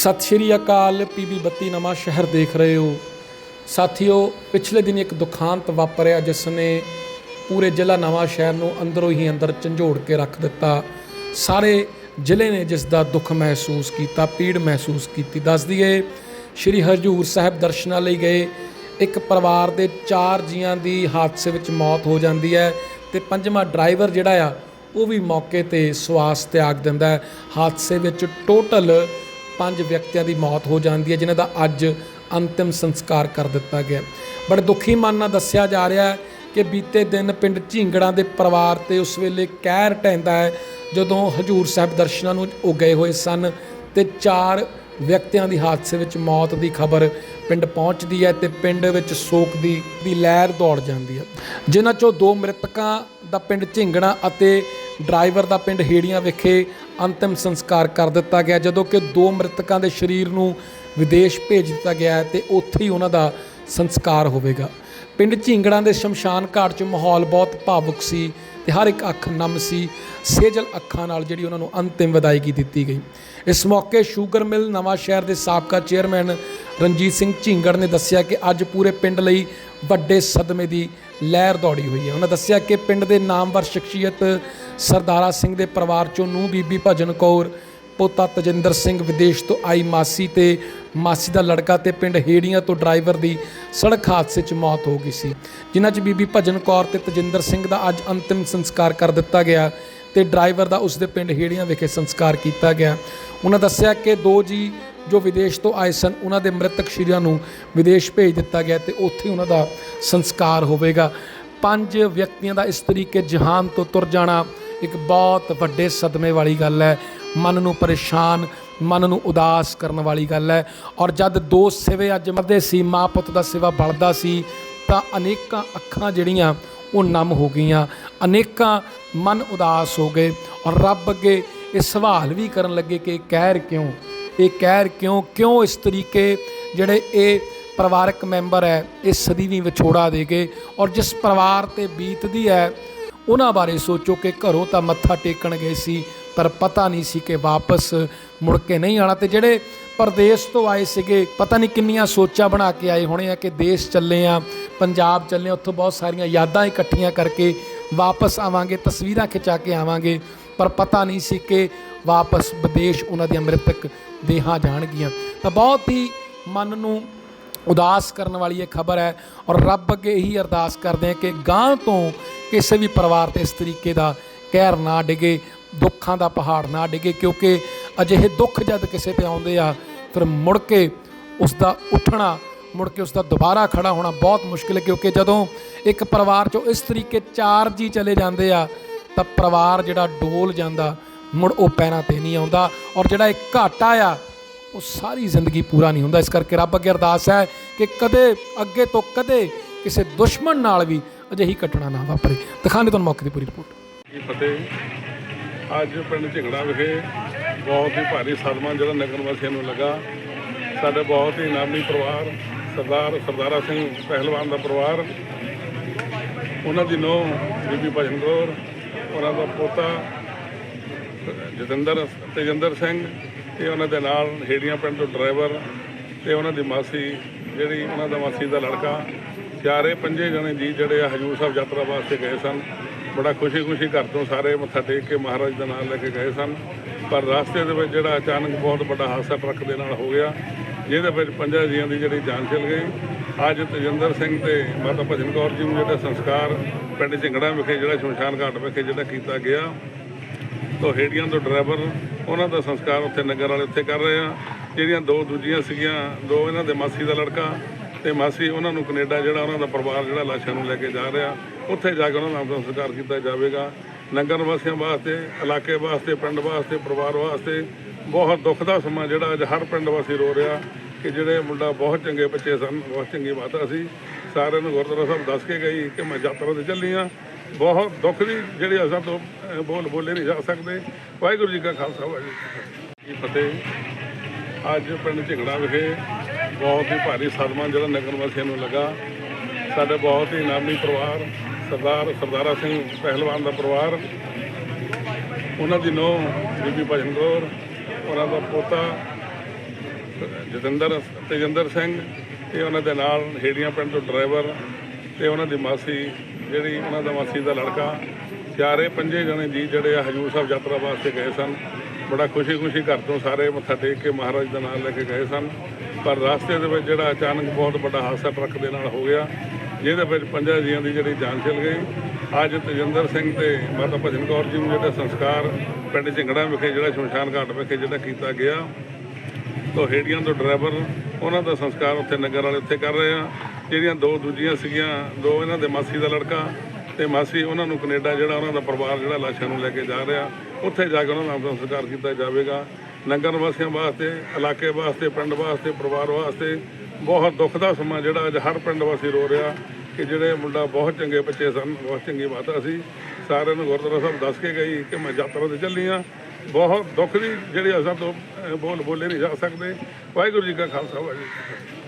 ਸਤਿ ਸ਼੍ਰੀ ਅਕਾਲ ਪੀਬੀ ਬੱਤੀ ਨਵਾਂ ਸ਼ਹਿਰ ਦੇਖ ਰਹੇ ਹੋ। ਸਾਥੀਓ, ਪਿਛਲੇ ਦਿਨ ਇੱਕ ਦੁਖਾਂਤ ਵਾਪਰਿਆ ਜਿਸ ਨੇ ਪੂਰੇ ਜ਼ਿਲ੍ਹਾ ਨਵਾਂ ਸ਼ਹਿਰ ਨੂੰ ਅੰਦਰੋਂ ਹੀ ਅੰਦਰ ਝੰਜੋੜ ਕੇ ਰੱਖ ਦਿੱਤਾ। ਸਾਰੇ ਜ਼ਿਲ੍ਹੇ ਨੇ ਜਿਸ ਦਾ ਦੁੱਖ ਮਹਿਸੂਸ ਕੀਤਾ, ਪੀੜ ਮਹਿਸੂਸ ਕੀਤੀ। ਦੱਸ ਦਈਏ, ਸ਼੍ਰੀ ਹਜੂਰ ਸਾਹਿਬ ਦਰਸ਼ਨਾਂ ਲਈ ਗਏ। ਇੱਕ ਪਰਿਵਾਰ ਦੇ ਚਾਰ ਜੀਆਂ ਦੀ ਹਾਦਸੇ ਵਿੱਚ ਮੌਤ ਹੋ ਜਾਂਦੀ ਹੈ ਤੇ ਪੰਜਵਾਂ ਡਰਾਈਵਰ ਜਿਹੜਾ ਆ, ਉਹ ਵੀ ਮੌਕੇ ਤੇ ਸਵਾਸ ਤਿਆਗ ਦਿੰਦਾ ਹਾਦਸੇ ਵਿੱਚ ਟੋਟਲ ਪੰਜ ਵਿਅਕਤੀਆਂ ਦੀ ਮੌਤ ਹੋ ਜਾਂਦੀ ਹੈ, ਜਿਨ੍ਹਾਂ ਦਾ ਅੱਜ ਅੰਤਿਮ ਸੰਸਕਾਰ ਕਰ ਦਿੱਤਾ ਗਿਆ ਬੜੇ ਦੁਖੀ ਮਨ ਨਾਲ ਦੱਸਿਆ ਜਾ ਰਿਹਾ ਹੈ ਕਿ ਬੀਤੇ ਦਿਨ ਪਿੰਡ ਝਿੰਗੜਾਂ ਦੇ ਪਰਿਵਾਰ ਤੇ ਉਸ ਵੇਲੇ ਕਹਿਰ ਢਹਿੰਦਾ ਹੈ, ਜਦੋਂ ਹਜੂਰ ਸਾਹਿਬ ਦਰਸ਼ਨਾਂ ਨੂੰ ਉਹ ਗਏ ਹੋਏ ਸਨ ਤੇ ਚਾਰ ਵਿਅਕਤੀਆਂ ਦੀ ਹਾਦਸੇ ਵਿੱਚ ਮੌਤ ਦੀ ਖਬਰ ਪਿੰਡ ਪਹੁੰਚਦੀ ਹੈ ਤੇ ਪਿੰਡ ਵਿੱਚ ਸੋਗ ਦੀ ਦੀ ਲਹਿਰ ਦੌੜ ਜਾਂਦੀ ਹੈ। ਜਿਨ੍ਹਾਂ ਚੋਂ ਦੋ ਮ੍ਰਿਤਕਾਂ ਦਾ ਪਿੰਡ ਝਿੰਗਣਾ ਅਤੇ ਡਰਾਈਵਰ ਦਾ ਪਿੰਡ ਹੇੜੀਆਂ ਵਿਖੇ ਅੰਤਿਮ ਸੰਸਕਾਰ ਕਰ ਦਿੱਤਾ ਗਿਆ। ਜਦੋਂ ਕਿ ਦੋ ਮ੍ਰਿਤਕਾਂ ਦੇ ਸਰੀਰ ਨੂੰ ਵਿਦੇਸ਼ ਭੇਜ ਦਿੱਤਾ ਗਿਆ ਹੈ ਤੇ ਉੱਥੇ ਹੀ ਉਹਨਾਂ ਦਾ ਸੰਸਕਾਰ ਹੋਵੇਗਾ। ਪਿੰਡ ਝਿੰਗੜਾਂ ਦੇ ਸ਼ਮਸ਼ਾਨ ਘਾਟ 'ਚ ਮਾਹੌਲ ਬਹੁਤ ਭਾਵੁਕ ਸੀ ਤੇ ਹਰ ਇੱਕ ਅੱਖ ਨਮ ਸੀ। ਸੇਜਲ ਅੱਖਾਂ ਨਾਲ ਜਿਹੜੀ ਉਹਨਾਂ ਨੂੰ ਅੰਤਿਮ ਵਿਦਾਇਗੀ ਦਿੱਤੀ ਗਈ। ਇਸ ਮੌਕੇ ਸ਼ੂਗਰ ਮਿਲ ਨਵਾਂ ਸ਼ਹਿਰ ਦੇ ਸਾਬਕਾ ਚੇਅਰਮੈਨ ਰਣਜੀਤ ਸਿੰਘ ਝਿੰਗੜ ਨੇ ਦੱਸਿਆ ਕਿ ਅੱਜ ਪੂਰੇ ਪਿੰਡ ਲਈ ਵੱਡੇ ਸਦਮੇ ਦੀ ਲਹਿਰ ਦੌੜੀ ਹੋਈ ਹੈ। ਉਹਨਾਂ ਦੱਸਿਆ ਕਿ ਪਿੰਡ ਦੇ ਨਾਮਵਰ ਸ਼ਖਸੀਅਤ ਸਰਦਾਰਾ ਸਿੰਘ ਦੇ ਪਰਿਵਾਰ ਚੋਂ ਨੂੰ ਬੀਬੀ ਭਜਨ ਕੌਰ, ਪੋਤਾ ਤਜਿੰਦਰ ਸਿੰਘ ਵਿਦੇਸ਼ ਤੋਂ ਆਈ ਮਾਸੀ ਤੇ ਮਾਸੀ ਦਾ ਲੜਕਾ ਤੇ ਪਿੰਡ ਹੇੜੀਆਂ ਤੋਂ ਡਰਾਈਵਰ ਦੀ ਸੜਕ ਹਾਦਸੇ 'ਚ ਮੌਤ ਹੋ ਗਈ ਸੀ। ਜਿਨ੍ਹਾਂ 'ਚ ਬੀਬੀ ਭਜਨ ਕੌਰ ਤੇ ਤਜਿੰਦਰ ਸਿੰਘ ਦਾ ਅੱਜ ਅੰਤਿਮ ਸੰਸਕਾਰ ਕਰ ਦਿੱਤਾ ਗਿਆ। ਤੇ ਡਰਾਈਵਰ ਦਾ ਉਸਦੇ ਪਿੰਡ ਹੇੜੀਆਂ ਵਿਖੇ ਸੰਸਕਾਰ ਕੀਤਾ ਗਿਆ। ਉਹਨਾਂ ਦੱਸਿਆ ਕਿ ਦੋ ਜੀ ਜੋ ਵਿਦੇਸ਼ ਤੋਂ ਆਏ ਸਨ, ਉਹਨਾਂ ਦੇ ਮ੍ਰਿਤਕ ਸ਼ਰੀਰਾਂ ਨੂੰ ਵਿਦੇਸ਼ ਭੇਜ ਦਿੱਤਾ ਗਿਆ ਤੇ ਉੱਥੇ ਉਹਨਾਂ ਦਾ ਸੰਸਕਾਰ ਹੋਵੇਗਾ। ਪੰਜ ਵਿਅਕਤੀਆਂ ਦਾ ਇਸ ਤਰੀਕੇ ਜਹਾਨ ਤੋਂ ਤੁਰ ਜਾਣਾ ਇੱਕ ਬਹੁਤ ਵੱਡੇ ਸਦਮੇ ਵਾਲੀ ਗੱਲ ਹੈ। ਮਨ ਨੂੰ ਪਰੇਸ਼ਾਨ, ਮਨ ਨੂੰ ਉਦਾਸ ਕਰਨ ਵਾਲੀ ਗੱਲ ਹੈ। ਔਰ ਜਦ ਦੋ ਸਿਵੇ ਅੱਜ ਮਰਦੇ ਸੀ, ਮਾਂ ਪੁੱਤ ਦਾ ਸਿਵਾ ਬਲਦਾ ਸੀ, ਤਾਂ ਅਨੇਕਾਂ ਅੱਖਾਂ ਜਿਹੜੀਆਂ ਉਹ ਨਮ ਹੋ ਗਈਆਂ। ਅਨੇਕਾਂ ਮਨ ਉਦਾਸ ਹੋ ਗਏ ਔਰ ਰੱਬ ਅੱਗੇ ਇਹ ਸਵਾਲ ਵੀ ਕਰਨ ਲੱਗੇ ਕਿ ਕਹਿਰ ਕਿਉਂ? ਇਹ ਕਹਿਰ ਕਿਉਂ? ਕਿਉਂ ਇਸ ਤਰੀਕੇ ਜਿਹੜੇ ਇਹ ਪਰਿਵਾਰਕ ਮੈਂਬਰ ਹੈ ਇਹ ਸਦੀ ਵੀ ਵਿਛੋੜਾ ਦੇ ਗਏ ਔਰ ਜਿਸ ਪਰਿਵਾਰ ਤੇ ਬੀਤਦੀ ਹੈ ਉਹਨਾਂ ਬਾਰੇ ਸੋਚੋ ਕਿ ਘਰੋਂ ਤਾਂ ਮੱਥਾ ਟੇਕਣ ਗਏ ਸੀ ਪਰ ਪਤਾ ਨਹੀਂ ਸੀ ਕਿ ਵਾਪਸ ਮੁੜ ਕੇ ਨਹੀਂ ਆਣਾ ਤੇ ਜਿਹੜੇ ਪਰਦੇਸ ਤੋਂ ਆਏ ਸੀਗੇ ਪਤਾ ਨਹੀਂ ਕਿੰਨੀਆਂ ਸੋਚਾਂ ਬਣਾ ਕੇ ਆਏ ਹੋਣੇ ਆ ਕਿ ਦੇਸ਼ ਚੱਲੇ ਆ ਪੰਜਾਬ ਚੱਲੇ ਆ, ਉੱਥੋਂ ਬਹੁਤ ਸਾਰੀਆਂ ਯਾਦਾਂ ਇਕੱਠੀਆਂ ਕਰਕੇ ਵਾਪਸ ਆਵਾਂਗੇ, ਤਸਵੀਰਾਂ ਖਿਚਾ ਕੇ ਆਵਾਂਗੇ, ਪਰ ਪਤਾ ਨਹੀਂ ਸੀ ਕਿ ਵਾਪਸ ਵਿਦੇਸ਼ ਉਹਨਾਂ ਦੀਆਂ ਮ੍ਰਿਤਕ ਦੇਹਾਂ ਜਾਣਗੀਆਂ। ਤਾਂ ਬਹੁਤ ਹੀ ਮਨ ਨੂੰ ਉਦਾਸ ਕਰਨ ਵਾਲੀ ਇਹ ਖਬਰ ਹੈ ਔਰ ਰੱਬ ਅੱਗੇ ਇਹੀ ਅਰਦਾਸ ਕਰਦੇ ਹਾਂ ਕਿ ਗਾਂ ਤੋਂ ਕਿਸੇ ਵੀ ਪਰਿਵਾਰ ਤੇ ਇਸ ਤਰੀਕੇ ਦਾ ਕਹਿਰ ਨਾ ਡਿਗੇ, ਦੁੱਖਾਂ ਦਾ ਪਹਾੜ ਨਾ ਡਿਗੇ, ਕਿਉਂਕਿ ਅਜਿਹੇ ਦੁੱਖ ਜਦ ਕਿਸੇ ਤੇ ਆਉਂਦੇ ਆ, ਫਿਰ ਮੁੜ ਕੇ ਉਸ ਦਾ ਉੱਠਣਾ ਮੁੜ ਕੇ ਉਸ ਦਾ ਦੁਬਾਰਾ ਖੜਾ ਹੋਣਾ ਬਹੁਤ ਮੁਸ਼ਕਿਲ ਹੈ, ਕਿਉਂਕਿ ਜਦੋਂ ਇੱਕ ਪਰਿਵਾਰ ਚੋਂ ਇਸ ਤਰੀਕੇ ਚਾਰ ਜੀ ਚਲੇ ਜਾਂਦੇ ਆ, ਤਾਂ ਪਰਿਵਾਰ ਜਿਹੜਾ ਡੋਲ ਜਾਂਦਾ, ਮੁੜ ਉਹ ਪੈਰਾਂ ਤੇ ਨਹੀਂ ਆਉਂਦਾ ਔਰ ਜਿਹੜਾ ਇੱਕ ਘਾਟਾ ਆ, ਉਹ ਸਾਰੀ ਜ਼ਿੰਦਗੀ ਪੂਰਾ ਨਹੀਂ ਹੁੰਦਾ। ਇਸ ਕਰਕੇ ਰੱਬ ਅੱਗੇ ਅਰਦਾਸ ਹੈ ਕਿ ਕਦੇ ਅੱਗੇ ਤੋਂ ਕਦੇ ਕਿਸੇ ਦੁਸ਼ਮਣ ਨਾਲ ਵੀ ਅਜਿਹੀ ਘਟਨਾ ਨਾ ਵਾਪਰੇ। ਦਿਖਾਣੇ ਤੁਹਾਨੂੰ ਮੌਕੇ ਦੀ ਪੂਰੀ ਰਿਪੋਰਟ। ਜੀ, ਫਤਿਹ ਅੱਜ ਪਿੰਡ ਝਿੰਗੜਾ ਵਿਖੇ ਬਹੁਤ ਹੀ ਭਾਰੀ ਸਦਮਾ ਜਿਹੜਾ ਨਗਰ ਵਾਸੀਆਂ ਨੂੰ ਲੱਗਾ। ਸਾਡੇ ਬਹੁਤ ਹੀ ਨਾਮੀ ਪਰਿਵਾਰ ਸਰਦਾਰ ਸਰਦਾਰਾ ਸਿੰਘ ਪਹਿਲਵਾਨ ਦਾ ਪਰਿਵਾਰ, ਉਹਨਾਂ ਦੀ ਨੂੰਹ ਬੀਬੀ ਭਜਨ ਕੌਰ, ਉਹਨਾਂ ਦਾ ਪੋਤਾ ਜਤਿੰਦਰ, ਤੇਜਿੰਦਰ ਸਿੰਘ ਤੇ ਉਹਨਾਂ ਦੇ ਨਾਲ ਹੇੜੀਆਂ ਪਿੰਡ ਤੋਂ ਡਰਾਈਵਰ ਤੇ ਉਹਨਾਂ ਦੀ ਮਾਸੀ, ਜਿਹੜੀ ਉਹਨਾਂ ਦਾ ਮਾਸੀ ਦਾ ਲੜਕਾ ਚਾਰੇ ਪੰਜੇ ਜਣੇ ਜੀ ਜਿਹੜੇ ਹਜੂਰ ਸਾਹਿਬ ਯਾਤਰਾ ਵਾਸਤੇ ਗਏ ਸਨ। ਬੜਾ ਖੁਸ਼ੀ-ਖੁਸ਼ੀ ਘਰ ਤੋਂ ਸਾਰੇ ਮੱਥਾ ਟੇਕ ਕੇ ਮਹਾਰਾਜ ਦਾ ਨਾਮ ਲੈ ਕੇ ਗਏ ਸਨ। ਪਰ ਰਸਤੇ ਦੇ ਵਿੱਚ ਜਿਹੜਾ ਅਚਾਨਕ ਬਹੁਤ ਵੱਡਾ ਹਾਦਸਾ ਟਰੱਕ ਦੇ ਨਾਲ ਹੋ ਗਿਆ। ਜਿਹਦੇ ਵਿੱਚ ਪੰਜਾਂ ਜੀਆਂ ਦੀ ਜਿਹੜੀ ਜਾਨ ਚਲ ਗਈ। ਅੱਜ ਤਜਿੰਦਰ ਸਿੰਘ ਤੇ ਮਾਤਾ ਭਜਨ ਕੌਰ ਜੀ ਨੂੰ ਜਿਹੜਾ ਸੰਸਕਾਰ ਪਿੰਡ ਝਿੰਗੜਾ ਵਿਖੇ, ਜਿਹੜਾ ਸ਼ਮਸ਼ਾਨ ਘਾਟ ਵਿਖੇ ਜਿਹੜਾ ਕੀਤਾ ਗਿਆ, ਤੋਂ ਹੇੜੀਆਂ ਤੋਂ ਡਰਾਈਵਰ ਉਹਨਾਂ ਦਾ ਸੰਸਕਾਰ ਉੱਥੇ ਨਗਰ ਵਾਲੇ ਉੱਥੇ ਕਰ ਰਹੇ ਆ। ਜਿਹੜੀਆਂ ਦੋ ਦੂਜੀਆਂ ਸੀਗੀਆਂ, ਦੋ ਇਹਨਾਂ ਦੇ ਮਾਸੀ ਦਾ ਲੜਕਾ ਤੇ ਮਾਸੀ ਉਹਨਾਂ ਨੂੰ ਕੈਨੇਡਾ ਜਿਹੜਾ ਉਹਨਾਂ ਦਾ ਪਰਿਵਾਰ ਜਿਹੜਾ ਲਾਸ਼ਾਂ ਨੂੰ ਲੈ ਕੇ ਜਾ ਰਿਹਾ, ਉੱਥੇ ਜਾ ਕੇ ਉਹਨਾਂ ਦਾ ਅੰਤਿਮ ਸੰਸਕਾਰ ਕੀਤਾ ਜਾਵੇਗਾ। ਨਗਰ ਵਾਸੀਆਂ ਵਾਸਤੇ, ਇਲਾਕੇ ਵਾਸਤੇ, ਪਿੰਡ ਵਾਸਤੇ, ਪਰਿਵਾਰ ਵਾਸਤੇ ਬਹੁਤ ਦੁੱਖ ਦਾ ਸਮਾਂ ਜਿਹੜਾ ਅੱਜ ਹਰ ਪਿੰਡ ਵਾਸੀ ਰੋ ਰਿਹਾ ਕਿ ਜਿਹੜੇ ਮੁੰਡਾ ਬਹੁਤ ਚੰਗੇ ਬੱਚੇ ਸਨ, ਬਹੁਤ ਚੰਗੀ ਮਾਤਾ ਸੀ। ਸਾਰਿਆਂ ਨੂੰ ਗੁਰਦੁਆਰਾ ਸਾਹਿਬ ਦੱਸ ਕੇ ਗਈ ਕਿ ਮੈਂ ਯਾਤਰਾ ਤੇ ਚੱਲੀ ਆ ਬਹੁਤ ਦੁੱਖ ਦੀ ਜਿਹੜੀ ਅਸਾਂ ਤੋਂ ਬੋਲ ਬੋਲੇ ਨਹੀਂ ਜਾ ਸਕਦੇ। ਵਾਹਿਗੁਰੂ ਜੀ ਕਾ ਖਾਲਸਾ, ਵਾਹਿਗੁਰੂ ਜੀ ਕੀ ਫਤਿਹ। ਅੱਜ ਪਿੰਡ ਝਿੰਗੜਾ ਵਿਖੇ ਬਹੁਤ ਹੀ ਭਾਰੀ ਸਦਮਾ ਜਿਹੜਾ ਨਗਰ ਵਾਸੀਆਂ ਨੂੰ ਲੱਗਾ। ਸਾਡੇ ਬਹੁਤ ਹੀ ਨਾਮੀ ਪਰਿਵਾਰ ਸਰਦਾਰ ਸਰਦਾਰਾ ਸਿੰਘ ਪਹਿਲਵਾਨ ਦਾ ਪਰਿਵਾਰ, ਉਹਨਾਂ ਦੀ ਨੂੰਹ ਬੀਬੀ ਭਜਨ ਕੌਰ, ਉਹਨਾਂ ਦਾ ਪੋਤਾ ਜਤਿੰਦਰ, ਤੇਜਿੰਦਰ ਸਿੰਘ ਤੇ ਉਹਨਾਂ ਦੇ ਨਾਲ ਹੇੜੀਆਂ ਪਿੰਡ ਤੋਂ ਡਰਾਈਵਰ ਤੇ ਉਹਨਾਂ ਦੀ ਮਾਸੀ, ਜਿਹੜੀ ਉਹਨਾਂ ਦਾ ਮਾਸੀ ਦਾ ਲੜਕਾ, ਚਾਰੇ ਪੰਜੇ ਜਣੇ ਜੀ ਜਿਹੜੇ ਆ ਹਜੂਰ ਸਾਹਿਬ ਯਾਤਰਾ ਵਾਸਤੇ ਗਏ ਸਨ। ਬੜਾ ਖੁਸ਼ੀ-ਖੁਸ਼ੀ ਘਰ ਤੋਂ ਸਾਰੇ ਮੱਥਾ ਟੇਕ ਕੇ ਮਹਾਰਾਜ ਦਾ ਨਾਮ ਲੈ ਕੇ ਗਏ ਸਨ। ਪਰ ਰਸਤੇ ਦੇ ਵਿੱਚ ਜਿਹੜਾ ਅਚਾਨਕ ਬਹੁਤ ਵੱਡਾ ਹਾਦਸਾ ਟਰੱਕ ਦੇ ਨਾਲ ਹੋ ਗਿਆ। ਜਿਹਦੇ ਵਿੱਚ ਪੰਜਾਂ ਜੀਆਂ ਦੀ ਜਿਹੜੀ ਜਾਨ ਚਲ ਗਈ। ਅੱਜ ਤਜਿੰਦਰ ਸਿੰਘ ਤੇ ਮਾਤਾ ਭਜਨ ਕੌਰ ਜੀ ਨੂੰ ਜਿਹੜਾ ਸੰਸਕਾਰ ਪਿੰਡ ਝਿੰਗੜਾ ਵਿਖੇ, ਜਿਹੜਾ ਸ਼ਮਸ਼ਾਨ ਘਾਟ ਵਿਖੇ ਜਿਹੜਾ ਕੀਤਾ ਗਿਆ ਤੋਂ ਹੇੜੀਆਂ ਤੋਂ ਡਰਾਈਵਰ ਉਹਨਾਂ ਦਾ ਸੰਸਕਾਰ ਉੱਥੇ ਨਗਰ ਵਾਲੇ ਉੱਥੇ ਕਰ ਰਹੇ ਆ। ਜਿਹੜੀਆਂ ਦੋ ਦੂਜੀਆਂ ਸੀਗੀਆਂ, ਦੋ ਇਹਨਾਂ ਦੇ ਮਾਸੀ ਦਾ ਲੜਕਾ ਤੇ ਮਾਸੀ ਉਹਨਾਂ ਨੂੰ ਕੈਨੇਡਾ ਜਿਹੜਾ ਉਹਨਾਂ ਦਾ ਪਰਿਵਾਰ ਜਿਹੜਾ ਲਾਸ਼ਾਂ ਨੂੰ ਲੈ ਕੇ ਜਾ ਰਿਹਾ। ਉੱਥੇ ਜਾ ਕੇ ਉਹਨਾਂ ਦਾ ਅੰਤਿਮ ਸੰਸਕਾਰ ਕੀਤਾ ਜਾਵੇਗਾ। ਨਗਰ ਵਾਸੀਆਂ ਵਾਸਤੇ, ਇਲਾਕੇ ਵਾਸਤੇ, ਪਿੰਡ ਵਾਸਤੇ, ਪਰਿਵਾਰ ਵਾਸਤੇ ਬਹੁਤ ਦੁੱਖ ਦਾ ਸਮਾਂ ਜਿਹੜਾ ਅੱਜ ਹਰ ਪਿੰਡ ਵਾਸੀ ਰੋ ਰਿਹਾ ਕਿ ਜਿਹੜੇ ਮੁੰਡਾ ਬਹੁਤ ਚੰਗੇ ਬੱਚੇ ਸਨ, ਬਹੁਤ ਚੰਗੀ ਮਾਤਾ ਸੀ। ਸਾਰਿਆਂ ਨੂੰ ਗੁਰਦੁਆਰਾ ਸਾਹਿਬ ਦੱਸ ਕੇ ਗਈ ਕਿ ਮੈਂ ਯਾਤਰਾ ਤੇ ਚੱਲੀ ਆ। ਬਹੁਤ ਦੁੱਖ ਦੀ ਜਿਹੜੀ ਅਸਾਂ ਤੋਂ ਬੋਲ ਬੋਲੇ ਨਹੀਂ ਜਾ ਸਕਦੇ। ਵਾਹਿਗੁਰੂ ਜੀ ਕਾ ਖਾਲਸਾ, ਵਾਹਿਗੁਰੂ ਜੀ